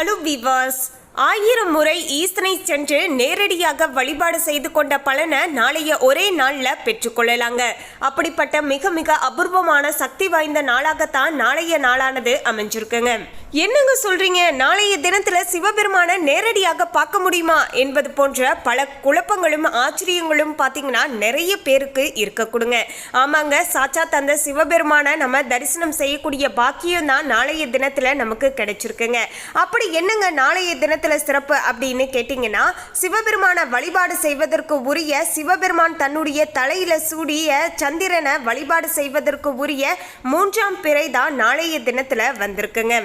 அலு விவாஸ் ஆயிரம் முறை ஈசனை சென்று நேரடியாக வழிபாடு செய்து கொண்ட பலனை நாளைய ஒரே நாளில் பெற்றுக்கொள்ளலாங்க அப்படிப்பட்ட மிக மிக அபூர்வமான சக்தி வாய்ந்த நாளாகத்தான் நாளைய நாளானது அமைஞ்சிருக்குங்க. என்னங்க சொல்றீங்க? நாளைய தினத்துல சிவபெருமான நேரடியாக பார்க்க முடியுமா? என்பது போன்ற பல குழப்பங்களும் ஆச்சரியங்களும் பார்த்தீங்கன்னா நிறைய பேருக்கு இருக்க கொடுங்க. ஆமாங்க சாச்சா தந்த சிவபெருமான நம்ம தரிசனம் செய்யக்கூடிய பாக்கியம் தான் நாளைய தினத்துல நமக்கு கிடைச்சிருக்குங்க. அப்படி என்னங்க நாளைய தினத்துல சிறப்பு அப்படின்னு கேட்டிங்கன்னா சிவபெருமான வழிபாடு செய்வதற்கு உரிய சிவபெருமான் தன்னுடைய தலையில சூடிய சந்திரனை வழிபாடு செய்வதற்கு உரிய மூன்றாம் பிறை தான் நாளைய தினத்துல வந்திருக்குங்க.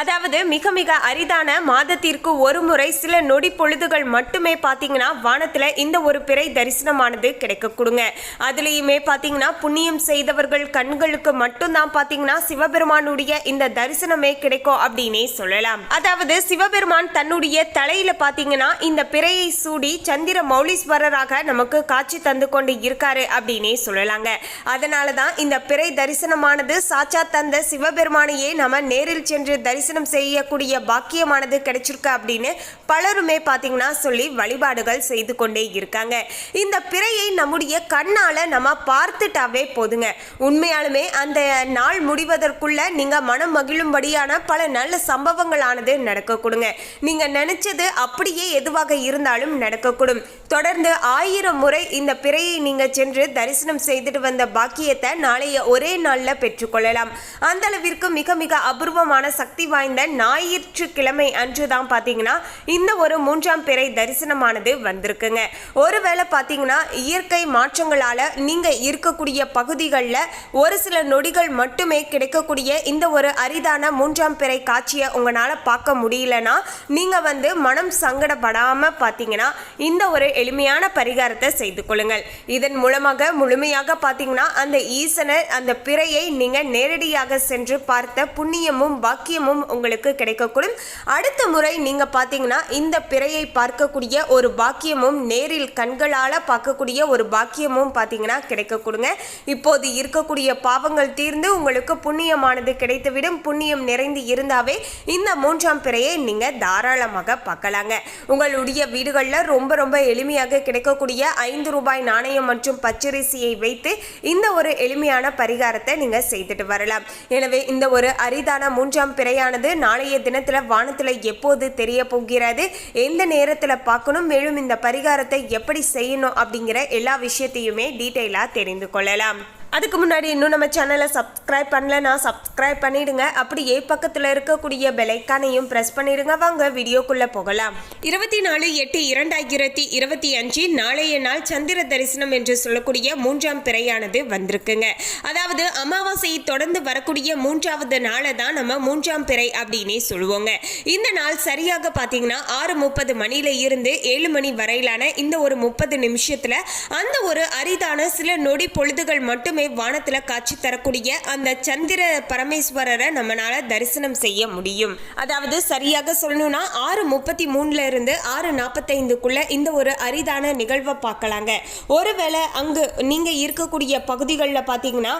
அதாவது மிக மிக அரிதான மாதத்திற்கு ஒரு முறை சில நொடி பொழுதுகள் மட்டுமே பார்த்தீங்கன்னா வானத்தில் இந்த ஒரு பிறை தரிசனமானது கிடைக்க கொடுங்க. அதுலேயுமே பார்த்தீங்கன்னா புண்ணியம் செய்தவர்கள் கண்களுக்கு மட்டும்தான் பார்த்தீங்கன்னா சிவபெருமானுடைய இந்த தரிசனமே கிடைக்கும் அப்படின்னே சொல்லலாம். அதாவது சிவபெருமான் தன்னுடைய தலையில பார்த்தீங்கன்னா இந்த பிறையை சூடி சந்திர மௌலீஸ்வரராக நமக்கு காட்சி தந்து கொண்டு இருக்காரு அப்படின்னே சொல்லலாங்க. அதனால தான் இந்த பிறை தரிசனமானது சாச்சா தந்த சிவபெருமானையே நம்ம நேரில் சென்று தரிசனம் தரிசனம் செய்யக்கூடிய பாக்கியமானது கிடைச்சிருக்கு அப்படின்னு பலருமே பார்த்தீங்கன்னா சொல்லி வழிபாடுகள் செய்து கொண்டே இருக்காங்க. இந்த பிறையை நம்முடைய கண்ணால் நம்ம பார்த்துட்டாவே போதுங்க. உண்மையாலுமே அந்த நாள் முடிவதற்குள்ள நீங்கள் மனம் மகிழும்படியான பல நல்ல சம்பவங்களானது நடக்கக்கூடுங்க. நீங்கள் நினச்சது அப்படியே எதுவாக இருந்தாலும் நடக்கக்கூடும். தொடர்ந்து ஆயிரம் முறை இந்த பிறையை நீங்கள் சென்று தரிசனம் செய்துட்டு வந்த பாக்கியத்தை நாளைய ஒரே நாளில் பெற்றுக்கொள்ளலாம். அந்த அளவிற்கு மிக மிக அபூர்வமான சக்தி வாய்ந்த ஞாயிற்றுக்கிழமை அன்று தான் பார்த்தீங்கன்னா இந்த ஒரு மூன்றாம் பிறை தரிசனமானது வந்திருக்குங்க. ஒருவேளை பார்த்தீங்கன்னா இயற்கை மாற்றங்களால் நீங்க இருக்கக்கூடிய பகுதிகளில் ஒரு சில நொடிகள் மட்டுமே கிடைக்கக்கூடிய இந்த ஒரு அரிதான மூன்றாம் பிறை காட்சியை உங்களால் பார்க்க முடியலன்னா நீங்க வந்து மனம் சங்கடப்படாமல் பார்த்தீங்கன்னா இந்த ஒரு எளிமையான பரிகாரத்தை செய்து கொள்ளுங்கள். இதன் மூலமாக முழுமையாக பார்த்தீங்கன்னா அந்த ஈசனை அந்த பிறையை நீங்கள் நேரடியாக சென்று பார்த்த புண்ணியமும் பாக்கியமும் உங்களுக்கு கிடைக்கக்கூடும். அடுத்த முறை நீங்க பார்த்தீங்கன்னா இந்த பிறையை பார்க்கக்கூடிய ஒரு பாக்கியமும் நேரில் கண்களால் பார்க்கக்கூடிய ஒரு பாக்கியமும் பார்த்தீங்கன்னா கிடைக்கக்கூடுங்க. இப்போது இருக்கக்கூடிய பாவங்கள் தீர்ந்து உங்களுக்கு புண்ணியமானது கிடைத்துவிடும். புண்ணியம் நிறைந்து இருந்தாவே இந்த மூன்றாம் பிறையை நீங்க தாராளமாக பார்க்கலாங்க. உங்களுடைய வீடுகளில் ரொம்ப ரொம்ப எளிமையாக கிடைக்கக்கூடிய ஐந்து ரூபாய் நாணயம் மற்றும் பச்சரிசியை வைத்து இந்த ஒரு எளிமையான பரிகாரத்தை நீங்க செய்துட்டு வரலாம். எனவே இந்த ஒரு அரிதான மூன்றாம் பிறையான பிறையானது நாளைய தினத்துல வானத்துல எப்போது தெரிய போகிறது? எந்த நேரத்தில் பார்க்கணும்? மேலும் இந்த பரிகாரத்தை எப்படி செய்யணும்? அப்படிங்கிற எல்லா விஷயத்தையுமே டீட்டெயிலாக தெரிந்து கொள்ளலாம். அதுக்கு முன்னாடி இன்னும் நம்ம சேனலை சப்ஸ்கிரைப் பண்ணலன்னா சப்ஸ்கிரைப் பண்ணிடுங்க. அப்படியே பக்கத்தில் இருக்கக்கூடிய பெலைக்கானையும் ப்ரெஸ் பண்ணிடுங்க. வாங்க வீடியோக்குள்ளே போகலாம். இருபத்தி நாலு எட்டு இரண்டாயிரத்தி இருபத்தி அஞ்சு நாளைய நாள் சந்திர தரிசனம் என்று சொல்லக்கூடிய மூன்றாம் பிறையானது வந்திருக்குங்க. அதாவது அமாவாசையை தொடர்ந்து வரக்கூடிய மூன்றாவது நாளை தான் நம்ம மூன்றாம் பிறை அப்படின்னே சொல்லுவோங்க. இந்த நாள் சரியாக பார்த்தீங்கன்னா ஆறு முப்பது மணியில இருந்து ஏழு மணி வரையிலான இந்த ஒரு முப்பது நிமிஷத்தில் அந்த ஒரு அரிதான சில நொடி பொழுதுகள் மட்டுமே வானத்துல காட்சி தரக்கூடிய அந்த சந்திர பரமேஸ்வரரை நம்மளால தரிசனம் செய்ய முடியும். அதாவது சரியாக சொல்லணும்னா ஆறு முப்பத்தி மூணுல இருந்து ஆறு நாற்பத்தைந்துக்குள்ள இந்த ஒரு அரிதான நிகழ்வை பார்க்கலாங்க. ஒருவேளை அங்கு நீங்க இருக்கக்கூடிய பகுதிகளில் பார்த்தீங்கன்னா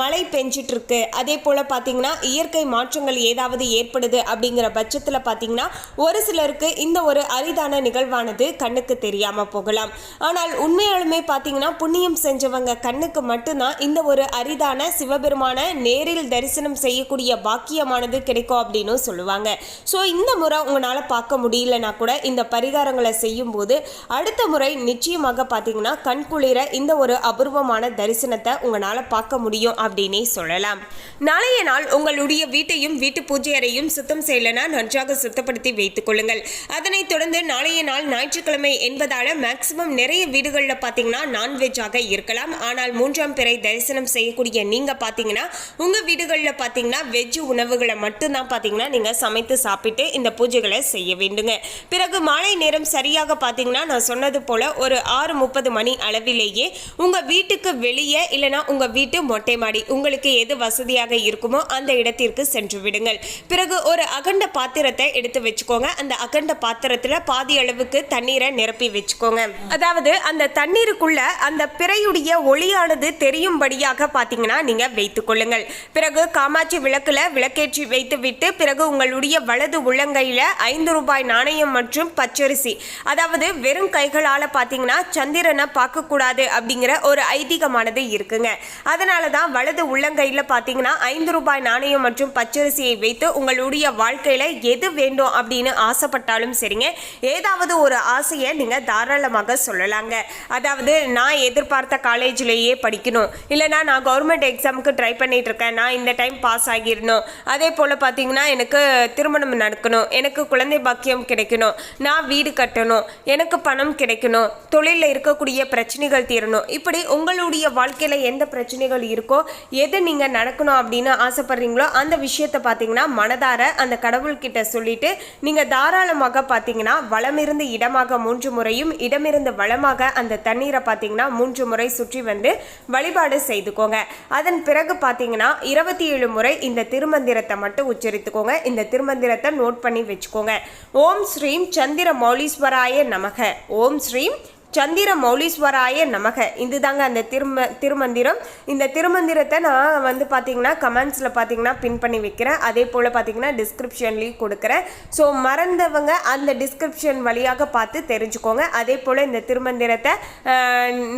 மழை பெஞ்சிட்டு இருக்கு அதே போல பார்த்தீங்கன்னா இயற்கை மாற்றங்கள் ஏதாவது ஏற்படுது அப்படிங்கிற பட்சத்தில் பார்த்தீங்கன்னா ஒரு சிலருக்கு இந்த ஒரு அரிதான நிகழ்வானது கண்ணுக்கு தெரியாம போகலாம். ஆனால் உண்மையாலுமே பார்த்தீங்கன்னா புண்ணியம் செஞ்சவங்க கண்ணுக்கு மட்டும்தான் இந்த ஒரு அரிதான சிவபெருமான நேரில் தரிசனம் செய்யக்கூடிய பாக்கியமானது கிடைக்கும் அப்படின்னு சொல்லுவாங்க. ஸோ இந்த முறை உங்களால் பார்க்க முடியலனா கூட இந்த பரிகாரங்களை செய்யும்போது அடுத்த முறை நிச்சயமாக பார்த்தீங்கன்னா கண்குளிர இந்த ஒரு அபூர்வமான தரிசனத்தை உங்களால் பார்க்க முடியும் அப்படின்னே சொல்லலாம். நாளைய நாள் உங்களுடைய வீட்டையும் வீட்டு பூஜை அறையும் சுத்தம் செய்யலனா நன்றாக சுத்தப்படுத்தி வைத்துக் கொள்ளுங்கள். அதனைத் தொடர்ந்து நாளைய நாள் ஞாயிற்றுக்கிழமை என்பதால மேக்சிமம் நிறைய வீடுகளில் பார்த்தீங்கன்னா நான்வெஜ்ஜாக இருக்கலாம். ஆனால் மூன்றாம் பிறை தரிசனம் செய்யக்கூடிய நீங்கள் பார்த்தீங்கன்னா உங்கள் வீடுகளில் பார்த்தீங்கன்னா வெஜ் உணவுகளை மட்டும்தான் பார்த்தீங்கன்னா நீங்கள் சமைத்து சாப்பிட்டு இந்த பூஜைகளை செய்ய வேண்டுங்க. பிறகு மாலை நேரம் சரியாக பார்த்தீங்கன்னா நான் சொன்னது போல் ஒரு ஆறு முப்பது மணி அளவிலேயே உங்கள் வீட்டுக்கு வெளியே இல்லைனா உங்கள் வீட்டு மொட்டை மாடி உங்களுக்கு எது வசதியாக இருக்குமோ அந்த இடத்திற்கு சென்று விடுங்கள். பிறகு ஒரு அகண்ட பாத்திரத்தை எடுத்து வச்சுக்கோங்க. அந்த அகண்ட பாத்திரத்தில் பாதி அளவுக்கு தண்ணீரை நிரப்பி வச்சுக்கோங்க. அதாவது அந்த தண்ணீருக்குள்ள அந்த பிறையுடைய ஒளியானது தெரியும் படியாக பார்த்தீங்கன்னா நீங்கள் வைத்துக்கொள்ளுங்கள் பிறகு காமாட்சி விளக்கில் விளக்கேற்றி வைத்துவிட்டு பிறகு உங்களுடைய வலது உள்ளங்கையில் ஐந்து ரூபாய் நாணயம் மற்றும் பச்சரிசி. அதாவது வெறும் கைகளால் பார்த்தீங்கன்னா சந்திரனை பார்க்கக்கூடாது அப்படிங்கிற ஒரு ஐதீகமானது இருக்குங்க. அதனால தான் வலது உள்ளங்கையில் பார்த்தீங்கன்னா ஐந்து ரூபாய் நாணயம் மற்றும் பச்சரிசியை வைத்து உங்களுடைய வாழ்க்கையில் எது வேண்டும் அப்படின்னு ஆசைப்பட்டாலும் சரிங்க. ஏதாவது ஒரு ஆசையை நீங்கள் தாராளமாக சொல்லலாங்க. அதாவது நான் எதிர்பார்த்த காலேஜ்லேயே படிக்கணும். இல்லைனா நான் கவர்மெண்ட் எக்ஸாமுக்கு ட்ரை பண்ணிகிட்டு இருக்கேன் நான் இந்த டைம் பாஸ் ஆகிடணும். அதே போல் பார்த்தீங்கன்னா எனக்கு திருமணம் நடக்கணும். எனக்கு குழந்தை பாக்கியம் கிடைக்கணும். நான் வீடு கட்டணும். எனக்கு பணம் கிடைக்கணும். தொழிலில் இருக்கக்கூடிய பிரச்சனைகள் தீரணும். இப்படி உங்களுடைய வாழ்க்கையில் எந்த பிரச்சனைகள் இருக்கோ எது நீங்கள் நடக்கணும் அப்படின்னு ஆசைப்படுறீங்களோ அந்த விஷயத்தை பார்த்தீங்கன்னா மனதார அந்த கடவுள்கிட்ட சொல்லிட்டு நீங்கள் தாராளமாக பார்த்தீங்கன்னா வளமிருந்து இடமாக மூன்று முறையும் இடமிருந்து வளமாக அந்த தண்ணீரை பார்த்தீங்கன்னா மூன்று முறை சுற்றி வந்து வழிபாடு செய்துக்கோங்க. அதன் பிறகு பார்த்தீங்கன்னா இருபத்தி ஏழு முறை இந்த திருமந்திரத்தை மட்டும் உச்சரித்துக்கோங்க. இந்த திருமந்திரத்தை நோட் பண்ணி வச்சுக்கோங்க. ஓம் ஸ்ரீம் சந்திர மௌலீஸ்வராய நமக. ஓம் ஸ்ரீம் சந்திர மௌலீஸ்வராய நமக. இதுதாங்க அந்த திரும திருமந்திரம். இந்த திருமந்திரத்தை நான் வந்து பார்த்தீங்கன்னா கமெண்ட்ஸில் பார்த்தீங்கன்னா பின் பண்ணி வைக்கிறேன். அதே போல் பார்த்தீங்கன்னா டிஸ்கிரிப்ஷன்லேயும் கொடுக்குறேன். ஸோ மறந்தவங்க அந்த டிஸ்கிரிப்ஷன் வழியாக பார்த்து தெரிஞ்சுக்கோங்க. அதே போல் இந்த திருமந்திரத்தை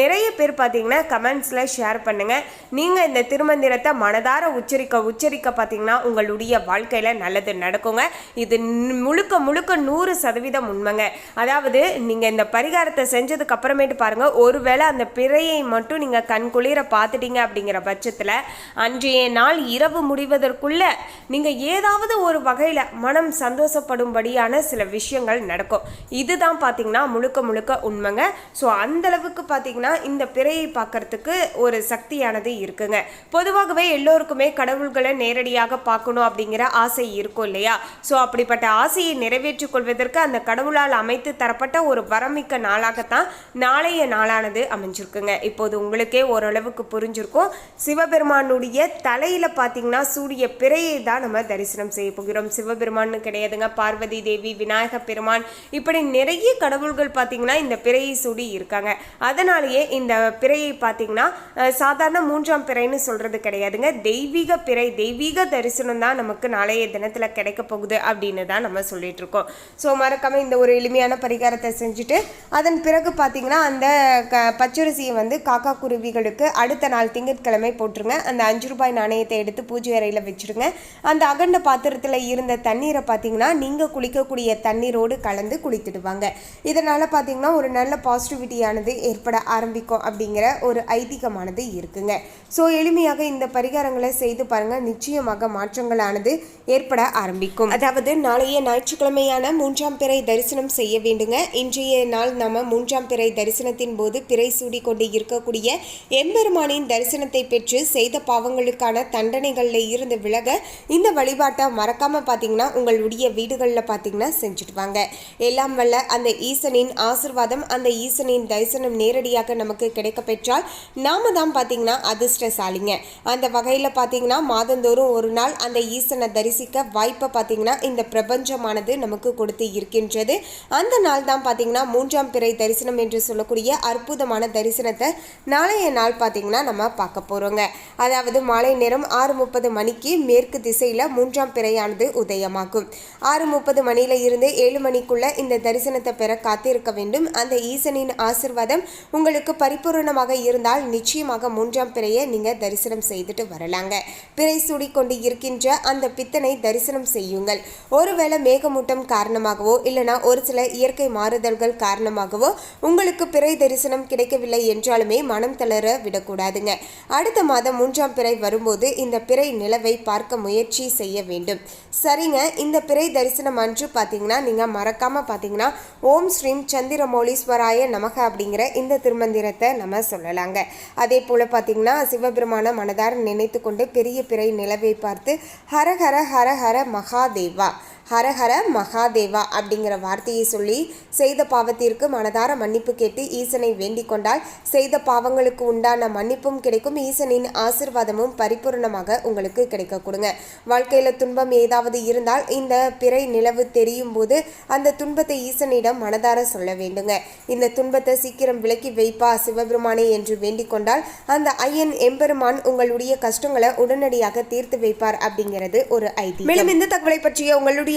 நிறைய பேர் பார்த்தீங்கன்னா கமெண்ட்ஸில் ஷேர் பண்ணுங்கள் நீங்கள் இந்த திருமந்திரத்தை மனதார உச்சரிக்க உச்சரிக்க பார்த்தீங்கன்னா உங்களுடைய வாழ்க்கையில் நல்லது நடக்குங்க. இது முழுக்க முழுக்க நூறு சதவீதம் உண்மைங்க. அதாவது நீங்கள் இந்த பரிகாரத்தை செஞ்சு அப்புறமேட்டு பாருங்க ஒருவேளை அந்த பிறையை மட்டும் நீங்கள் கண் குளிர பார்த்துட்டீங்க அப்படிங்கிற பட்சத்தில் அன்றைய நாள் இரவு முடிவதற்குள்ள நீங்கள் ஏதாவது ஒரு வகையில் மனம் சந்தோஷப்படும்படியான சில விஷயங்கள் நடக்கும். இதுதான் பார்த்தீங்கன்னா முழுக்க முழுக்க உண்மைங்க. ஸோ அந்த அளவுக்கு பார்த்தீங்கன்னா இந்த பிறையை பார்க்கறதுக்கு ஒரு சக்தியானது இருக்குங்க. பொதுவாகவே எல்லோருக்குமே கடவுள்களை நேரடியாக பார்க்கணும் அப்படிங்கிற ஆசை இருக்கும் இல்லையா? ஸோ அப்படிப்பட்ட ஆசையை நிறைவேற்றிக் கொள்வதற்கு அந்த கடவுளால் அமைத்து தரப்பட்ட ஒரு வரமிக்க நாளாகத்தான் நாளைய நாளானது அமைஞ்சிருக்குங்க. இப்போது உங்களுக்கே ஓரளவுக்கு புரிஞ்சிருக்கும். சிவபெருமானுடைய தலையில பார்த்தீங்கன்னா சூரிய பிறையை தான் நம்ம தரிசனம் செய்ய போகிறோம். சிவபெருமான்னு கிடையாதுங்க. பார்வதி தேவி விநாயக பெருமான் இப்படி நிறைய கடவுள்கள் பார்த்தீங்கன்னா இந்த பிறையை சூடி இருக்காங்க. அதனாலேயே இந்த பிறையை பார்த்தீங்கன்னா சாதாரண மூன்றாம் பிறைன்னு சொல்றது கிடையாதுங்க. தெய்வீக பிறை தெய்வீக தரிசனம் தான் நமக்கு நாளைய தினத்தில் கிடைக்க போகுது அப்படின்னு தான் நம்ம சொல்லிட்டு இருக்கோம். ஸோ மறக்காமல் இந்த ஒரு எளிமையான பரிகாரத்தை செஞ்சுட்டு அதன் பிறகு பார்த்தீங்கன்னா அந்த க பச்சரிசியை வந்து காக்கா குருவிகளுக்கு அடுத்த நாள் திங்கட்கிழமை போட்டுருங்க. அந்த அஞ்சு ரூபாய் நாணயத்தை எடுத்து பூஜை அறையில் வச்சுருங்க. அந்த அகண்ட பாத்திரத்தில் இருந்த தண்ணீரை பார்த்தீங்கன்னா நீங்கள் குளிக்கக்கூடிய தண்ணீரோடு கலந்து குளித்துடுவாங்க. இதனால் பார்த்தீங்கன்னா ஒரு நல்ல பாசிட்டிவிட்டியானது ஏற்பட ஆரம்பிக்கும் அப்படிங்கிற ஒரு ஐதீகமானது இருக்குங்க. ஸோ எளிமையாக இந்த பரிகாரங்களை செய்து பாருங்கள் நிச்சயமாக மாற்றங்களானது ஏற்பட ஆரம்பிக்கும். அதாவது நாளைய ஞாயிற்றுக்கிழமையான மூன்றாம் பிறை தரிசனம் செய்ய வேண்டுங்க. இன்றைய நாள் நம்ம மூன்றாம் பிறை தரிசனத்தின் போது பிறை சூடி கொண்டு இருக்கக்கூடிய எம்பெருமானின் தரிசனத்தை பெற்று செய்த பாவங்களுக்கான தண்டனைகளில் இருந்து விலக இந்த வழிபாட்டை மறக்காம பார்த்தீங்கன்னா உங்களுடைய வீடுகளில் பார்த்தீங்கன்னா செஞ்சுட்டு வாங்க. எல்லாம் வல்ல அந்த ஈசனின் ஆசிர்வாதம் அந்த ஈசனின் தரிசனம் நேரடியாக நமக்கு கிடைக்க பெற்றால் நாம தான் பார்த்தீங்கன்னா அதிர்ஷ்டசாலிங்க. அந்த வகையில் பார்த்தீங்கன்னா மாதந்தோறும் ஒரு நாள் அந்த ஈசனை தரிசிக்க வாய்ப்பை பார்த்தீங்கன்னா இந்த பிரபஞ்சமானது நமக்கு கொடுத்து இருக்கின்றது. அந்த நாள் தான் பார்த்தீங்கன்னா மூன்றாம் பிறை தரிசனம் என்று சொல்லக்கூடிய அற்புதமான தரிசனத்தை நாளைய நாள் பார்த்தீங்கன்னா நம்ம பார்க்க போகிறோங்க அதாவது மாலை நேரம் ஆறு முப்பது மணிக்கு மேற்கு திசையில் மூன்றாம் பிறையானது உதயமாகும். ஆறு முப்பது மணியில இருந்து ஏழு மணிக்குள்ள இந்த தரிசனத்தை பெற காத்திருக்க வேண்டும். அந்த ஈசனின் ஆசிர்வாதம் உங்களுக்கு பரிபூரணமாக இருந்தால் நிச்சயமாக மூன்றாம் பிறையை நீங்கள் தரிசனம் செய்துட்டு வரலாங்க. பிறை சூடிக்கொண்டு இருக்கின்ற அந்த பித்தனை தரிசனம் செய்யுங்கள். ஒருவேளை மேகமூட்டம் காரணமாகவோ இல்லைனா ஒரு சில இயற்கை மாறுதல்கள் காரணமாகவோ உங்களுக்கு பிறை தரிசனம் கிடைக்கவில்லை என்றாலுமே மனம் தளர விடக்கூடாதுங்க. அடுத்த மாதம் மூன்றாம் பிறை வரும்போது இந்த பிறை நிலவை பார்க்க முயற்சி செய்ய வேண்டும். சரிங்க இந்த பிறை தரிசனம் அன்று பார்த்தீங்கன்னா நீங்கள் மறக்காம பார்த்தீங்கன்னா ஓம் ஸ்ரீம் சந்திரமௌலீஸ்வராய நமக அப்படிங்கிற இந்த திருமந்திரத்தை நம்ம சொல்லலாங்க. அதே போல் பார்த்தீங்கன்னா சிவபெருமான மனதார நினைத்து கொண்டு பெரிய பிறை நிலவை பார்த்து ஹர ஹர ஹர ஹர மகாதேவா. ஹரஹர மகாதேவா அப்படிங்கிற வார்த்தையை சொல்லி செய்த பாவத்திற்கு மனதார மன்னிப்பு கேட்டு ஈசனை வேண்டிக் கொண்டால் செய்த பாவங்களுக்கு உண்டான மன்னிப்பும் கிடைக்கும். ஈசனின் ஆசிர்வாதமும் பரிபூர்ணமாக உங்களுக்கு கிடைக்க கொடுங்க. வாழ்க்கையில் துன்பம் ஏதாவது இருந்தால் இந்த பிறை நிலவு தெரியும் போது அந்த துன்பத்தை ஈசனிடம் மனதார சொல்ல வேண்டுங்க. இந்த துன்பத்தை சீக்கிரம் விலக்கி வைப்பா சிவபெருமானே என்று வேண்டிக் கொண்டால் அந்த ஐயன் எம்பெருமான் உங்களுடைய கஷ்டங்களை உடனடியாக தீர்த்து வைப்பார் அப்படிங்கிறது ஒரு ஐதீகம். மேலும் இந்த தகவலை பற்றிய உங்களுடைய